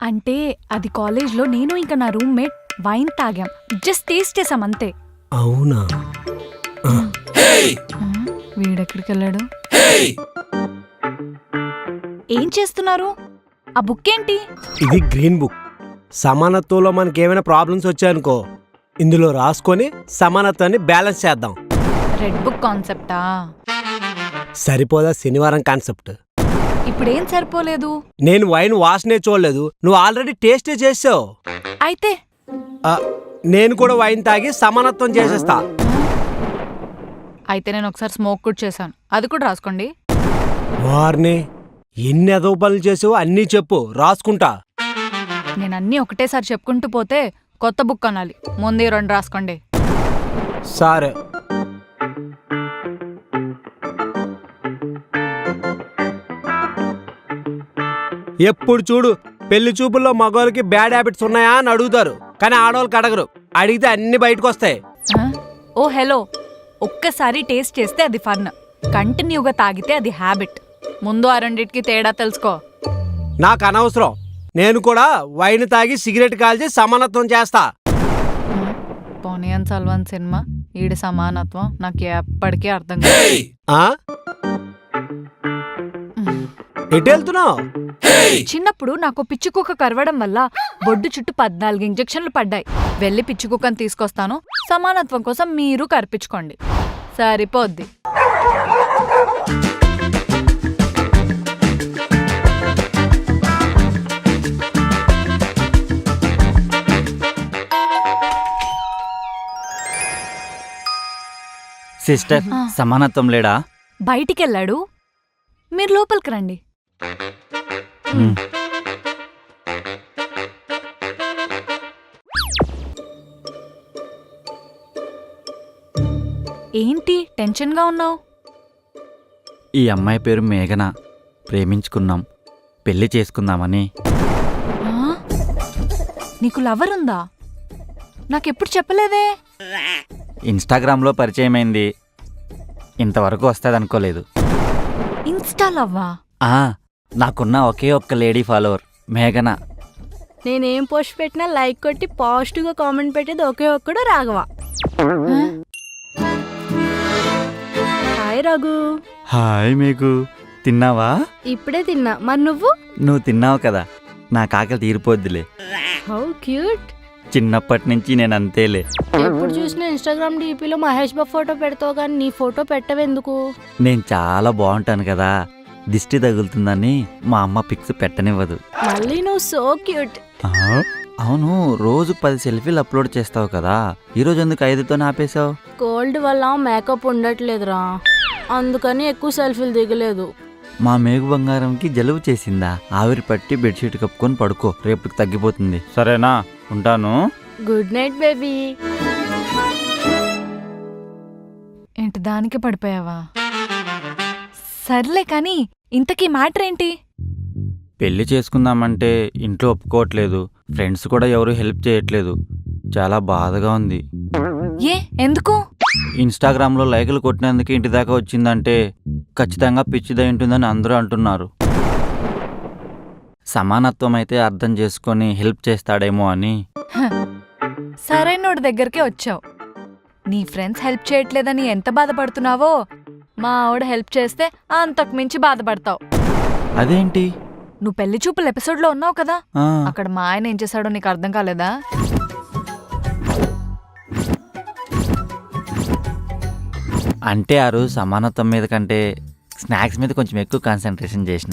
అంటే అది కాలేజ్లో నేను ఇంకా నా రూమ్మేట్ వైన్ తాగాం. జస్ట్ టేస్ట్ చేసాం అంతే. అవునా? వీడెక్కడికి వెళ్ళాడు ఏం చేస్తున్నారు? ఆ బుక్ ఏంటి ఇది గ్రీన్ బుక్. సమానత్వంలో మనకి ఏమైనా ప్రాబ్లమ్స్ వచ్చాయనుకో ఇందులో రాసుకొని సమానత్వాన్ని బ్యాలెన్స్ చేద్దాం. Red book కాన్సెప్టా? సరిపోదా శనివారం కాన్సెప్ట్? ఇప్పుడేం సరిపోలేదు? నేను వైన్ వాసనే చూడలేదు. నువ్వు ఆల్రెడీ టేస్టే చేసావు. అయితే? ఆ, నేను కూడా వైన్ తాగి సమానత్వం చేసేస్తా. అయితే నేను ఒకసారి స్మోక్ కూడా చేశాను. అది కూడా రాసుకోండి. వారిని ఎన్ని ఎదవ పనులు చేసావో అన్నీ చెప్పు. రాసుకుంటా. నేను అన్నీ ఒకటేసారి చెప్పుకుంటూ పోతే కొత్త బుక్ అనాలి ముందే రెండు రాసుకోండి. సరే. ఎప్పుడు చూడు పెళ్ళి చూపుల్లో మగవాళ్ళకి బ్యాడ్ హ్యాబిట్స్ ఉన్నాయా అని అడుగుతారు. కానీ ఆడవాళ్ళకి అడగరు. అడిగితే అన్ని బయటకు వస్తాయి? ఓ హలో. ఒక్కసారి టేస్ట్ చేస్తే అది ఫన్. కంటిన్యూగా తాగితే అది హ్యాబిట్ ముందు ఆ రెండిటికి తేడా తెలుసుకో. నాకు అనవసరం. నేను కూడా వైన్ తాగి సిగరెట్ కాల్చి సమానత్వం చేస్తా. పోనియన్ సల్వాన్ సినిమా? ఈడి సమానత్వం నాకు ఎప్పటికీ అర్థం కాదు? ఎటు వెళ్తున్నావు? చిన్నప్పుడు నాకు పిచ్చి కుక్క కరవడం వల్ల బొడ్డు చుట్టూ పద్నాలుగు ఇంజెక్షన్లు పడ్డాయి. వెళ్ళి పిచ్చి కుక్కను తీసుకొస్తాను. సమానత్వం కోసం మీరు కరిపించుకోండి. సరిపోద్ది. సిస్టర్. సమానత్వం లేడా? బయటికెళ్ళాడు. మీరు లోపలికి రండి. ఏంటి టెన్షన్గా ఉన్నావు? ఈ అమ్మాయి పేరు మేఘన. ప్రేమించుకున్నాం. పెళ్ళి చేసుకుందామని. నీకు లవర్ ఉందా? నాకెప్పుడు చెప్పలేదే? ఇన్స్టాగ్రామ్లో పరిచయమైంది. ఇంతవరకు వస్తుంది అనుకోలేదు ఇన్స్టా లవ్వా? నాకున్న ఒకే ఒక్క లేడీ ఫాలోవర్ మేఘన. నేనేం పోస్ట్ పెట్టినా లైక్ కొట్టి పాజిటివ్గా కామెంట్ పెట్టేది ఒకే ఒక్కడు రాఘవ. హాయ్ రఘు. హాయ్ మేఘు. తిన్నావా? ఇప్పుడే తిన్నా. మరి నువ్వు? నువ్వు తిన్నావు కదా. నా కాకలి తీరిపోద్దిలే. How cute. చిన్నప్పటి నుంచి నేను అంతేలే. ఎప్పుడు చూసినా ఇన్స్టాగ్రామ్ డీపీలో మహేష్ బాబు ఫోటో పెడతావు కానీ నీ ఫోటో పెట్టవెందుకు? నేను చాలా బాగుంటాను కదా. దిష్టి తగులుతుందని మా అమ్మ పిక్స్ పెట్టనివ్వదు. మళ్ళీ నువ్వు సో క్యూట్. ఆ, అవును రోజు పది సెల్ఫీలు అప్లోడ్ చేస్తావు కదా. ఈరోజు ఎందుకు ఐదుతో ఆపేశావు? కోల్డ్ వల్ల మేకప్ ఉండట్లేదురా. అందుకని ఎక్కువ సెల్ఫీలు దిగలేదు. మా మేఘు బంగారంకి జలుబు చేసిందా? ఆవిరి పట్టి బెడ్షీట్ కప్పుకొని పడుకో. రేపటికి తగ్గిపోతుంది. సరేనా? ఉంటాను. Good night baby. ఏంటి దానికి పడిపోయావా? సర్లే కానీ ఇంతకీ మ్యాటర్ ఏంటి పెళ్ళి చేసుకుందామంటే ఇంట్లో ఒప్పుకోవట్లేదు. ఫ్రెండ్స్ కూడా ఎవరు హెల్ప్ చేయట్లేదు. చాలా బాధగా ఉంది. ఏ? ఎందుకు? ఇన్స్టాగ్రామ్లో లైకులు కొట్టినందుకు ఇంటి దాకా వచ్చిందంటే ఖచ్చితంగా పిచ్చిదై ఉంటుందని అందరూ అంటున్నారు. సమానత్వం అయితే అర్థం చేసుకొని హెల్ప్ చేస్తాడేమో అని. సరైనోడి దగ్గరికే వచ్చావు. నీ ఫ్రెండ్స్ హెల్ప్ చేయట్లేదని ఎంత బాధపడుతున్నావో మా ఆవిడ హెల్ప్ చేస్తే అంతకు మించి బాధపడతావు. అదేంటి? నువ్వు పెళ్ళి చూపుల ఎపిసోడ్లో ఉన్నావు కదా? ఆ, అక్కడ మా ఆయన ఏం చేశాడో నీకు అర్థం కాలేదా? అంటే ఆ రోజు సమానత్వం మీద కంటే స్నాక్స్ మీద కొంచెం ఎక్కువ కాన్సన్ట్రేషన్ చేసిన.